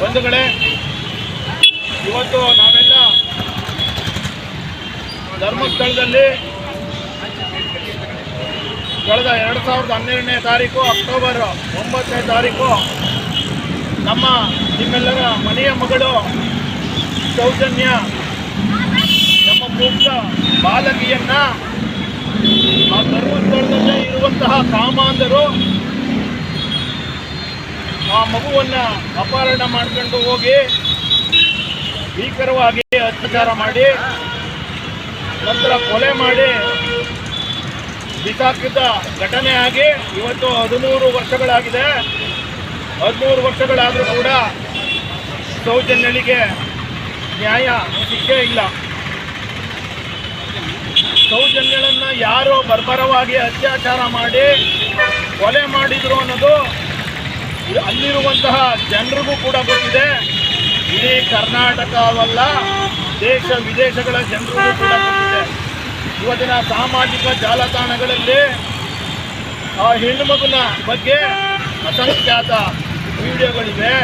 ಬಂಧುಗಳೇ ಇವತ್ತು ನಾವೆಲ್ಲ ಧರ್ಮಸ್ಥಳದಲ್ಲಿ ಕಳೆದ ಎರಡು ಸಾವಿರದ ಹನ್ನೆರಡನೇ ತಾರೀಕು, ಅಕ್ಟೋಬರ್ ಒಂಬತ್ತನೇ ತಾರೀಕು ನಮ್ಮ ನಿಮ್ಮೆಲ್ಲರ ಮನೆಯ ಮಗಳು ಸೌಜನ್ಯ ನಮ್ಮ ಮುಗ್ಧ ಬಾಲಕಿಯನ್ನು ಆ ಧರ್ಮಸ್ಥಳದಲ್ಲೇ ಇರುವಂತಹ ಕಾಮಾಂಧರು ಆ ಮಗುವನ್ನ ಅಪಹರಣ ಮಾಡ್ಕೊಂಡು ಹೋಗಿ ಭೀಕರವಾಗಿ ಅತ್ಯಾಚಾರ ಮಾಡಿ ನಂತರ ಕೊಲೆ ಮಾಡಿ ಬಿಸಾಕಿದ್ದ ಘಟನೆ ಆಗಿ ಇವತ್ತು ಹದಿಮೂರು ವರ್ಷಗಳಾಗಿದೆ. ಹದಿಮೂರು ವರ್ಷಗಳಾದರೂ ಕೂಡ ಸೌಜನ್ಯಳಿಗೆ ನ್ಯಾಯ ಸಿಕ್ಕೇ ಇಲ್ಲ. ಸೌಜನ್ಯಳನ್ನು ಯಾರೋ ಬರ್ಬರವಾಗಿ ಅತ್ಯಾಚಾರ ಮಾಡಿ ಕೊಲೆ ಮಾಡಿದ್ರು ಅನ್ನೋದು ಅಲ್ಲಿರುವಂತಹ ಜನರಿಗೂ ಕೂಡ ಗೊತ್ತಿದೆ. ಇಡೀ ಕರ್ನಾಟಕವಲ್ಲ, ದೇಶ ವಿದೇಶಗಳ ಜನರಿಗೂ ಕೂಡ ಗೊತ್ತಿದೆ. ಇವತ್ತಿನ ಸಾಮಾಜಿಕ ಜಾಲತಾಣಗಳಲ್ಲಿ ಆ ಹೆಣ್ಣುಮಗುನ ಬಗ್ಗೆ ಅಸಂಖ್ಯಾತ ವಿಡಿಯೋಗಳಿವೆ.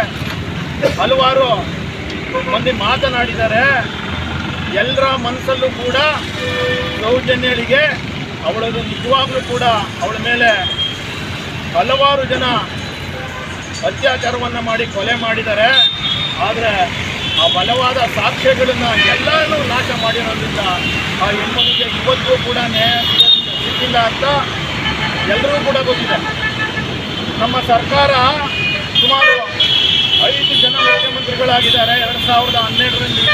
ಹಲವಾರು ಮಂದಿ ಮಾತನಾಡಿದ್ದಾರೆ. ಎಲ್ಲರ ಮನಸ್ಸಲ್ಲೂ ಕೂಡ ಸೌಜನ್ಯಳಿಗೆ ಅವಳದು ನಿಜವಾಗ್ಲೂ ಕೂಡ ಅವಳ ಮೇಲೆ ಹಲವಾರು ಜನ ಅತ್ಯಾಚಾರವನ್ನು ಮಾಡಿ ಕೊಲೆ ಮಾಡಿದ್ದಾರೆ. ಆದರೆ ಆ ಬಲವಾದ ಸಾಕ್ಷ್ಯಗಳನ್ನು ಎಲ್ಲನೂ ನಾಶ ಮಾಡಿರೋದ್ರಿಂದ ಆ ಹೆಣ್ಮಗಳಿಗೆ ಇವತ್ತು ಕೂಡ ನ್ಯಾಯ ಸಿಕ್ಕಿಲ್ಲ ಅಂತ ಎಲ್ಲರೂ ಕೂಡ ಗೊತ್ತಿದೆ. ನಮ್ಮ ಸರ್ಕಾರ ಸುಮಾರು ಐದು ಜನ ಮುಖ್ಯಮಂತ್ರಿಗಳಾಗಿದ್ದಾರೆ. ಎರಡು ಸಾವಿರದ ಹನ್ನೆರಡರಿಂದ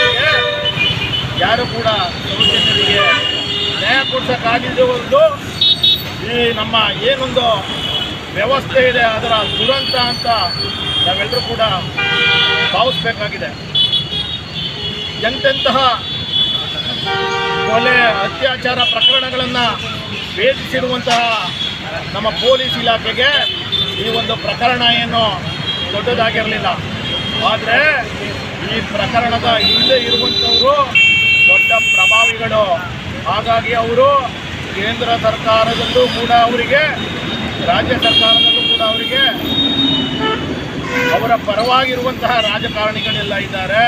ಯಾರು ಕೂಡ ಸೌಜನ್ಯರಿಗೆ ನ್ಯಾಯ ಕೊಡ್ಸೋಕ್ಕಾಗಿದ್ದು ಈ ನಮ್ಮ ಏನೊಂದು ವ್ಯವಸ್ಥೆ ಇದೆ, ಅದರ ದುರಂತ ಅಂತ ನಾವೆಲ್ಲರೂ ಕೂಡ ಭಾವಿಸ್ಬೇಕಾಗಿದೆ. ಎಂತೆಂತಹ ಕೊಲೆ ಅತ್ಯಾಚಾರ ಪ್ರಕರಣಗಳನ್ನು ಭೇದಿಸಿರುವಂತಹ ನಮ್ಮ ಪೊಲೀಸ್ ಇಲಾಖೆಗೆ ಈ ಒಂದು ಪ್ರಕರಣ ಏನು ದೊಡ್ಡದಾಗಿರಲಿಲ್ಲ. ಆದರೆ ಈ ಪ್ರಕರಣದ ಹಿಂದೆ ಇರುವಂಥವರು ದೊಡ್ಡ ಪ್ರಭಾವಿಗಳು. ಹಾಗಾಗಿ ಅವರು ಕೇಂದ್ರ ಸರ್ಕಾರದಲ್ಲೂ ಕೂಡ ಅವರಿಗೆ ರಾಜ್ಯ ಸರ್ಕಾರದಲ್ಲೂ ಕೂಡ ಅವರಿಗೆ ಅವರ ಪರವಾಗಿರುವಂತಹ ರಾಜಕಾರಣಿಗಳೆಲ್ಲ ಇದ್ದಾರೆ.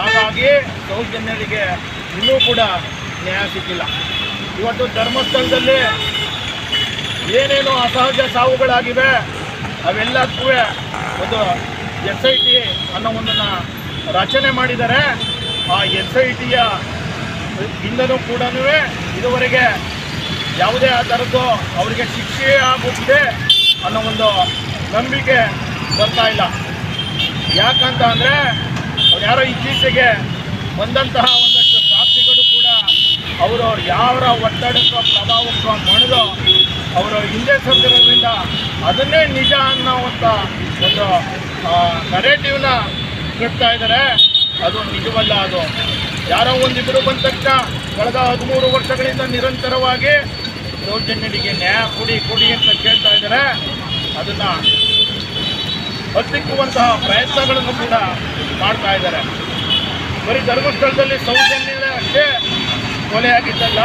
ಹಾಗಾಗಿ ಸೌಜನ್ಯರಿಗೆ ಇನ್ನೂ ಕೂಡ ನ್ಯಾಯ ಸಿಕ್ಕಿಲ್ಲ. ಇವತ್ತು ಧರ್ಮಸ್ಥಳದಲ್ಲಿ ಏನೇನು ಅಸಹಜ ಸಾವುಗಳಾಗಿವೆ, ಅವೆಲ್ಲಕ್ಕೂ ಒಂದು ಎಸ್ ಐ ಟಿ ಅನ್ನೋ ಒಂದನ್ನು ರಚನೆ ಮಾಡಿದ್ದಾರೆ. ಆ ಎಸ್ ಐ ಟಿಯ ಹಿಂದನೂ ಕೂಡ ಇದುವರೆಗೆ ಯಾವುದೇ ಆ ಥರದ್ದು ಅವರಿಗೆ ಶಿಕ್ಷೆ ಆಗುತ್ತೆ ಅನ್ನೋ ಒಂದು ನಂಬಿಕೆ ಬರ್ತಾ ಇಲ್ಲ. ಯಾಕಂತ ಅಂದರೆ ಅವ್ರು ಯಾರೋ ಇತ್ತೀಚೆಗೆ ಬಂದಂತಹ ಒಂದಷ್ಟು ಸಾಕ್ಷಿಗಳು ಕೂಡ ಅವರು ಯಾರ ಒತ್ತಡಕ್ಕೋ ಪ್ರಭಾವಕ್ಕೋ ಮಣಿದು ಅವರು ಹಿಂದೆ ಸರಿದಿರೋದ್ರಿಂದ ಅದನ್ನೇ ನಿಜ ಅನ್ನೋವಂಥ ಒಂದು ನರೇಟಿವ್ನ ಕಟ್ತಾ ಇದ್ದಾರೆ. ಅದು ನಿಜವಲ್ಲ ಅದು. ಯಾರೋ ಒಂದಿಬ್ಬರು ಬಂದ ತಕ್ಷಣ ಕಳೆದ ಹದಿಮೂರು ವರ್ಷಗಳಿಂದ ನಿರಂತರವಾಗಿ ಸೌಜನ್ಯರಿಗೆ ನ್ಯಾಯ ಕೊಡಿ ಕೊಡಿ ಅಂತ ಕೇಳ್ತಾ ಇದ್ದಾರೆ. ಅದನ್ನು ಹತ್ತಿಕ್ಕುವಂತಹ ಪ್ರಯತ್ನಗಳನ್ನು ಕೂಡ ಮಾಡ್ತಾ ಇದ್ದಾರೆ. ಬರೀ ಧರ್ಮಸ್ಥಳದಲ್ಲಿ ಸೌಜನ್ಯರ ಅಷ್ಟೇ ಕೊಲೆಯಾಗಿದ್ದಲ್ಲ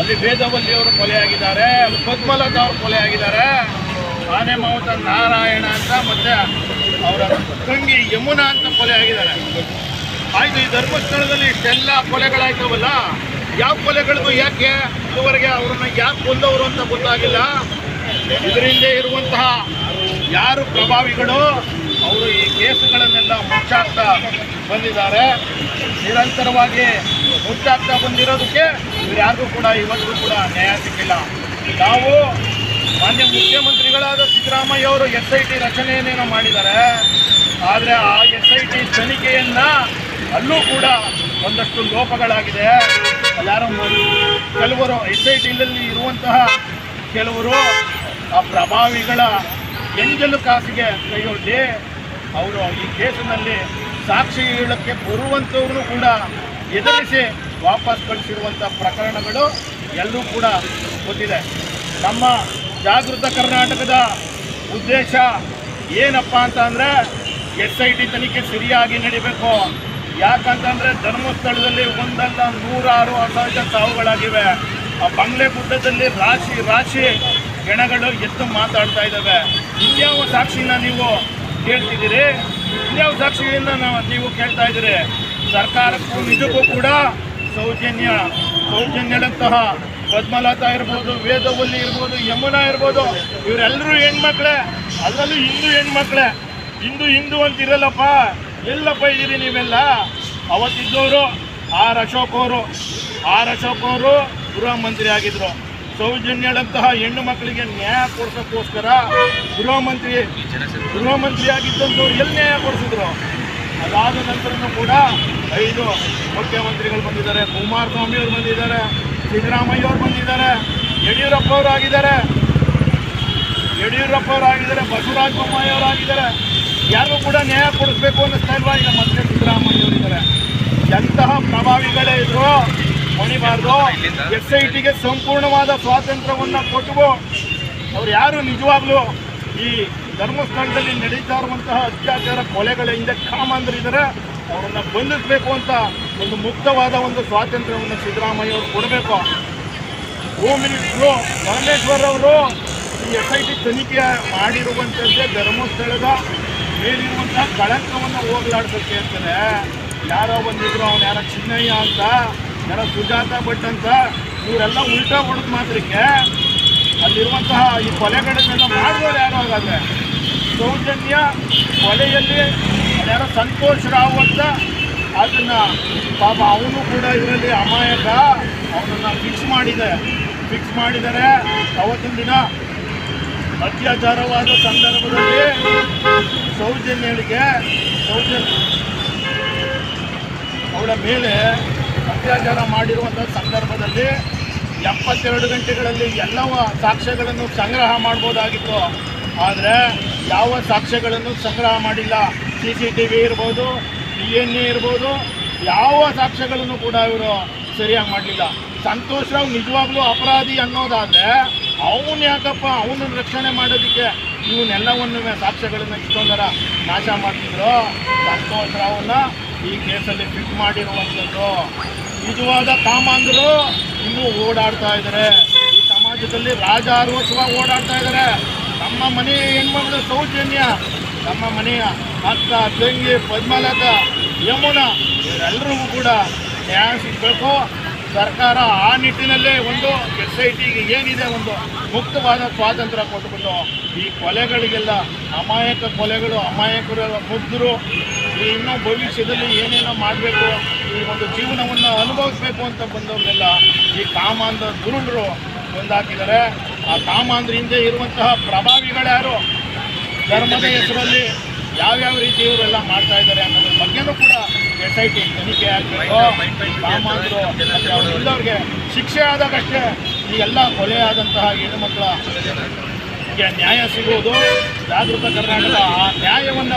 ಅಲ್ಲಿ ವೇದವಲ್ಲಿ ಅವರು ಕೊಲೆಯಾಗಿದ್ದಾರೆ ಪದ್ಮಲತಾ ಅವರು ಕೊಲೆಯಾಗಿದ್ದಾರೆ ಆನೆ, ಮಾವುತ, ನಾರಾಯಣ ಅಂತ ಮತ್ತೆ ಅವರ ತಂಗಿ ಯಮುನಾ ಅಂತ ಕೊಲೆಯಾಗಿದ್ದಾರೆ ಆಯ್ತು, ಈ ಧರ್ಮಸ್ಥಳದಲ್ಲಿ ಇಷ್ಟೆಲ್ಲ ಕೊಲೆಗಳಾಯ್ತವಲ್ಲ, ಯಾವ ಕೊಲೆಗಳಿಗೂ ಯಾಕೆ? ಇದುವರೆಗೆ ಅವ್ರನ್ನ ಯಾಕೆ ಕೊಂದವರು ಅಂತ ಗೊತ್ತಾಗಿಲ್ಲ. ಇದರಿಂದ ಇರುವಂತಹ ಯಾರು ಪ್ರಭಾವಿಗಳು ಅವರು ಈ ಕೇಸುಗಳನ್ನೆಲ್ಲ ಮುಚ್ಚಾಕ್ತಾ ಬಂದಿದ್ದಾರೆ. ನಿರಂತರವಾಗಿ ಮುಚ್ಚಾಕ್ತಾ ಬಂದಿರೋದಕ್ಕೆ ಇವ್ರು ಯಾರಿಗೂ ಕೂಡ ಇವತ್ತು ಕೂಡ ನ್ಯಾಯ ಸಿಕ್ಕಿಲ್ಲ. ನಾವು ಮಾನ್ಯ ಮುಖ್ಯಮಂತ್ರಿಗಳಾದ ಸಿದ್ದರಾಮಯ್ಯ ಅವರು ಎಸ್ ಐ ಟಿ ರಚನೆಯನ್ನೇನೋ ಮಾಡಿದ್ದಾರೆ. ಆದರೆ ಆ ಎಸ್ ಐ ಟಿ ತನಿಖೆಯನ್ನ ಅಲ್ಲೂ ಕೂಡ ಒಂದಷ್ಟು ಲೋಪಗಳಾಗಿದೆ. ಯಾರು ಕೆಲವರು ಎಸ್ ಐ ಟಿಯಲ್ಲಿ ಇರುವಂತಹ ಕೆಲವರು ಆ ಪ್ರಭಾವಿಗಳ ಎಂಜಲು ಕಾಸಿಗೆ ಕೈಯೊಡ್ಡಿ ಅವರು ಈ ಕೇಸಿನಲ್ಲಿ ಸಾಕ್ಷಿ ಹೇಳಕ್ಕೆ ಬರುವಂಥವ್ರನ್ನು ಕೂಡ ಎದುರಿಸಿ ವಾಪಸ್ ಕಳಿಸಿರುವಂಥ ಪ್ರಕರಣಗಳು ಎಲ್ಲರೂ ಕೂಡ ಗೊತ್ತಿದೆ ನಮ್ಮ ಜಾಗೃತ ಕರ್ನಾಟಕದ ಉದ್ದೇಶ ಏನಪ್ಪ ಅಂತ ಅಂದರೆ ಎಸ್ ಐ ಟಿ ತನಿಖೆ ಸರಿಯಾಗಿ ನಡಿಬೇಕು. ಯಾಕಂತಂದರೆ ಧರ್ಮಸ್ಥಳದಲ್ಲಿ ಒಂದಲ್ಲ ನೂರಾರು ಅಸಹಜ ಸಾವುಗಳಾಗಿವೆ. ಆ ಬಂಗ್ಲೆ ಗುಡ್ಡದಲ್ಲಿ ರಾಶಿ ರಾಶಿ ಹೆಣಗಳು ಎದ್ದು ಮಾತಾಡ್ತಾ ಇದ್ದಾವೆ. ಇನ್ಯಾವ ಸಾಕ್ಷಿನ ನೀವು ಕೇಳ್ತಿದ್ದೀರಿ? ಇನ್ಯಾವ ಸಾಕ್ಷಿಯಿಂದ ನಾವು ನೀವು ಕೇಳ್ತಾ ಇದ್ದೀರಿ? ಸರ್ಕಾರಕ್ಕೂ ನಿಜಕ್ಕೂ ಕೂಡ ಸೌಜನ್ಯ, ಸೌಜನ್ಯದಂತಹ ಪದ್ಮಲತಾ ಇರ್ಬೋದು, ವೇದವಲ್ಲಿ ಇರ್ಬೋದು, ಯಮುನಾ ಇರ್ಬೋದು, ಇವರೆಲ್ಲರೂ ಹೆಣ್ಮಕ್ಳೆ. ಅದರಲ್ಲೂ ಹಿಂದೂ ಹೆಣ್ಮಕ್ಳೆ. ಹಿಂದೂ ಹಿಂದೂ ಅಂತಿರಲ್ಲಪ್ಪ. ಎಲ್ಲಪ್ಪ ಇದ್ದೀರಿ ನೀವೆಲ್ಲ. ಅವತ್ತಿದ್ದವರು ಆರ್ ಅಶೋಕ್ ಅವರು. ಆರ್ ಅಶೋಕ್ ಅವರು ಗೃಹ ಮಂತ್ರಿ ಆಗಿದ್ರು. ಸೌಜನ್ಯದಂತಹ ಹೆಣ್ಣು ಮಕ್ಕಳಿಗೆ ನ್ಯಾಯ ಕೊಡ್ಸೋಕ್ಕೋಸ್ಕರ ಗೃಹ ಮಂತ್ರಿ ಗೃಹ ಮಂತ್ರಿ ಆಗಿದ್ದಂಥವ್ರು ಎಲ್ಲಿ ನ್ಯಾಯ ಕೊಡಿಸಿದ್ರು? ಅದಾದ ನಂತರನು ಕೂಡ ಐದು ಮುಖ್ಯಮಂತ್ರಿಗಳು ಬಂದಿದ್ದಾರೆ. ಕುಮಾರಸ್ವಾಮಿ ಅವರು ಬಂದಿದ್ದಾರೆ. ಸಿದ್ದರಾಮಯ್ಯ ಅವರು ಬಂದಿದ್ದಾರೆ. ಯಡಿಯೂರಪ್ಪ ಅವರು ಆಗಿದ್ದಾರೆ. ಯಡಿಯೂರಪ್ಪ ಅವರು ಆಗಿದ್ದಾರೆ. ಬಸವರಾಜ ಬೊಮ್ಮಾಯಿ ಅವರು ಆಗಿದ್ದಾರೆ. ಯಾರಿಗೂ ಕೂಡ ನ್ಯಾಯ ಕೊಡಿಸ್ಬೇಕು ಅನ್ನಿಸ್ತಾ ಇಲ್ವಾ ಈಗ ಮತ್ತೆ ಇದ್ದಾರೆ ಎಂತಹ ಪ್ರಭಾವಿಗಳೇ ಇದ್ರು ಮಣಿಬಾರ್ದು ಎಸ್ ಐ ಟಿಗೆ ಸಂಪೂರ್ಣವಾದ ಸ್ವಾತಂತ್ರ್ಯವನ್ನು ಕೊಟ್ಟು ಅವ್ರು ಯಾರು ನಿಜವಾಗ್ಲೂ ಈ ಧರ್ಮಸ್ಥಳದಲ್ಲಿ ನಡೀತಾ ಇರುವಂತಹ ಅತ್ಯಾಚಾರ ಕೊಲೆಗಳ ಹಿಂದೆ ಕಾಮಂದ್ರಿದ್ದಾರೆ ಅವರನ್ನ ಬಂಧಿಸಬೇಕು ಅಂತ ಒಂದು ಮುಕ್ತವಾದ ಒಂದು ಸ್ವಾತಂತ್ರ್ಯವನ್ನು ಸಿದ್ದರಾಮಯ್ಯ ಅವರು ಕೊಡಬೇಕು. ಹೋಮ್ ಮಿನಿಸ್ಟ್ರು ಪರಮೇಶ್ವರ್ ಅವರು ಈ ಎಸ್ ಐ ಟಿ ತನಿಖೆ ಮಾಡಿರುವಂಥದ್ದೇ ಧರ್ಮಸ್ಥಳದ ಮೇಲಿರುವಂತಹ ಕಳಂಕವನ್ನು ಹೋಗಲಾಡ್ಸೋಕ್ಕೆ ಅಂತಾರೆ ಯಾರೋ ಬಂದಿದ್ರು, ಅವನು ಯಾರೋ ಚಿನ್ನಯ್ಯ ಅಂತ, ಯಾರೋ ಸುಜಾತ ಭಟ್ ಅಂತ, ಇವರೆಲ್ಲ ಉಲ್ಟಾ ಹೊಡೆದ ಮಾತ್ರಕ್ಕೆ ಅಲ್ಲಿರುವಂತಹ ಈ ಕೊಲೆಗಳನ್ನೆಲ್ಲ ಮಾಡಿದವರು ಯಾರು ಹಾಗಾದ್ರೆ? ಸೌಜನ್ಯ ಕೊಲೆಯಲ್ಲಿ ಯಾರೋ ಸಂತೋಷ್ ರಾವ್ ಅಂತ ಅದನ್ನ ಪಾಪ ಅವನು ಕೂಡ ಇದರಲ್ಲಿ ಅಮಾಯಕ, ಅವನನ್ನ ಫಿಕ್ಸ್ ಮಾಡಿದೆ. ಫಿಕ್ಸ್ ಮಾಡಿದ್ದಾರೆ ಅವತ್ತಿನ ದಿನ ಅತ್ಯಾಚಾರವಾದ ಸಂದರ್ಭದಲ್ಲಿ ಸೌಜನ್ಯಳಿಗೆ ಸೌಜನ್ಯ ಅವಳ ಮೇಲೆ ಅತ್ಯಾಚಾರ ಮಾಡಿರುವಂಥ ಸಂದರ್ಭದಲ್ಲಿ ಎಪ್ಪತ್ತೆರಡು ಗಂಟೆಗಳಲ್ಲಿ ಎಲ್ಲವ ಸಾಕ್ಷ್ಯಗಳನ್ನು ಸಂಗ್ರಹ ಮಾಡ್ಬೋದಾಗಿತ್ತು. ಆದರೆ ಯಾವ ಸಾಕ್ಷ್ಯಗಳನ್ನು ಸಂಗ್ರಹ ಮಾಡಿಲ್ಲ. ಸಿ ಸಿ ಟಿ ವಿ ಇರ್ಬೋದು, ಡಿ ಎನ್ ಎ ಇರ್ಬೋದು, ಯಾವ ಸಾಕ್ಷ್ಯಗಳನ್ನು ಕೂಡ ಇವರು ಸರಿಯಾಗಿ ಮಾಡಲಿಲ್ಲ. ಸಂತೋಷ್ ರಾವ್ ನಿಜವಾಗ್ಲೂ ಅಪರಾಧಿ ಅನ್ನೋದಾದರೆ ಅವನು ಯಾಕಪ್ಪ? ಅವನನ್ನು ರಕ್ಷಣೆ ಮಾಡೋದಕ್ಕೆ ಇವನ್ನೆಲ್ಲವನ್ನು ಸಾಕ್ಷ್ಯಗಳನ್ನು ಇಷ್ಟೊಂದರ ನಾಶ ಮಾಡ್ತಿದ್ರು? ಸಂತೋಷ್ ರಾವ್ನ ಈ ಕೇಸಲ್ಲಿ ಫಿಟ್ ಮಾಡಿರುವಂಥದ್ದು. ನಿಜವಾದ ಕಾಮಾಂಧರು ಇನ್ನೂ ಓಡಾಡ್ತಾ ಇದ್ದಾರೆ ಈ ಸಮಾಜದಲ್ಲಿ ರಾಜ ರಾಜಾರೋಷವಾಗಿ ಓಡಾಡ್ತಾ ಇದ್ದಾರೆ ನಮ್ಮ ಮನೆ ಹೆಣ್ಮಗಳ ಸೌಜನ್ಯ, ನಮ್ಮ ಮನೆಯ ಅಕ್ಕ, ತಂಗಿ, ಪದ್ಮಲತಾ, ಯಮುನಾ ಇವರೆಲ್ಲರಿಗೂ ಕೂಡ ನ್ಯಾಯ ಸಿಗಬೇಕು. ಸರ್ಕಾರ ಆ ನಿಟ್ಟಿನಲ್ಲೇ ಒಂದು ಎಸ್ ಐ ಟಿಗೆ ಏನಿದೆ ಒಂದು ಮುಕ್ತವಾದ ಸ್ವಾತಂತ್ರ್ಯ ಕೊಟ್ಬಿಟ್ಟು ಈ ಕೊಲೆಗಳಿಗೆಲ್ಲ ಅಮಾಯಕ ಕೊಲೆಗಳು, ಅಮಾಯಕರು ಮುಗ್ಧರು ಇನ್ನೂ ಭವಿಷ್ಯದಲ್ಲಿ ಏನೇನೋ ಮಾಡಬೇಕು, ಈ ಒಂದು ಜೀವನವನ್ನು ಅನುಭವಿಸ್ಬೇಕು ಅಂತ ಬಂದವ್ರನ್ನೆಲ್ಲ ಈ ಕಾಮಾಂಧ ದುರುಳರು ಬಂದಾಕಿದ್ದಾರೆ ಆ ಕಾಮಾಂಧ್ರ ಹಿಂದೆ ಇರುವಂತಹ ಪ್ರಭಾವಿಗಳ್ಯಾರು ಧರ್ಮದ ಹೆಸರಲ್ಲಿ ಯಾವ್ಯಾವ ರೀತಿ ಇವರೆಲ್ಲ ಮಾಡ್ತಾ ಇದ್ದಾರೆ ಅನ್ನೋದ್ರ ಬಗ್ಗೆನೂ ಕೂಡ ಎಸ್ ಐ ಟಿ ತನಿಖೆ ಆಗಬೇಕು ಮತ್ತು ಅವ್ರಿಗೆ ಶಿಕ್ಷೆ ಆದಾಗಷ್ಟೇ ಈ ಎಲ್ಲ ಕೊಲೆ ಆದಂತಹ ಹೆಣ್ಣುಮಕ್ಕಳ ನ್ಯಾಯ ಸಿಗುವುದು. ಜಾಗೃತ ಕರ್ನಾಟಕ ಆ ನ್ಯಾಯವನ್ನು